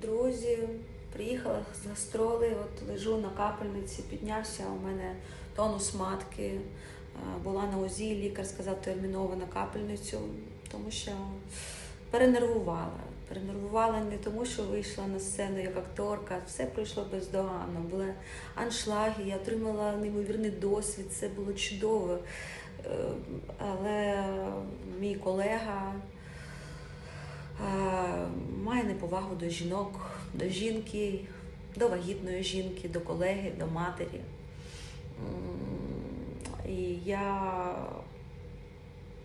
Друзі, приїхала з гастроли, от лежу на капельниці, піднявся у мене тонус матки. Е, Була на УЗІ, лікар сказав терміново на капельницю, тому що перенервувала. Перенервувала не тому, що вийшла на сцену як акторка, все пройшло бездоганно. Були аншлаги, я отримала неймовірний досвід, це було чудово. Е, Але мій колега має неповагу до жінок, до жінки, до вагітної жінки, до колеги, до матері. І я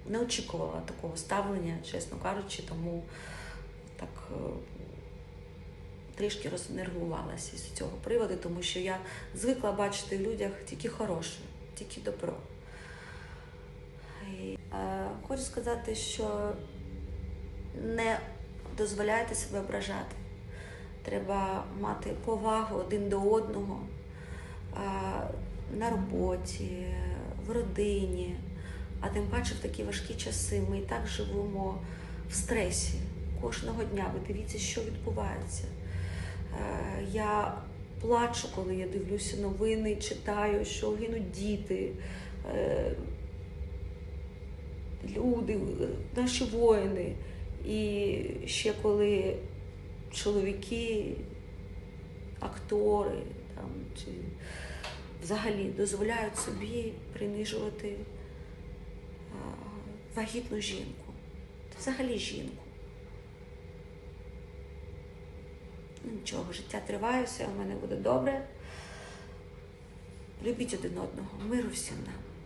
не очікувала такого ставлення, чесно кажучи, тому так е, трішки рознервувалася з цього приводу, тому що я звикла бачити в людях тільки хороше, тільки добро. І, е, хочу сказати, що не дозволяйте себе ображати. Треба мати повагу один до одного на роботі, в родині, а тим паче в такі важкі часи. Ми і так живемо в стресі кожного дня. Ви дивіться, що відбувається. Е, Я плачу, коли я дивлюся новини, читаю, що гинуть діти, е, люди, е, наші воїни. І ще коли чоловіки, актори там, чи взагалі дозволяють собі принижувати вагітну жінку, взагалі жінку. Ну, Нічого, життя триває, все у мене буде добре. Любіть один одного, миру всім нам.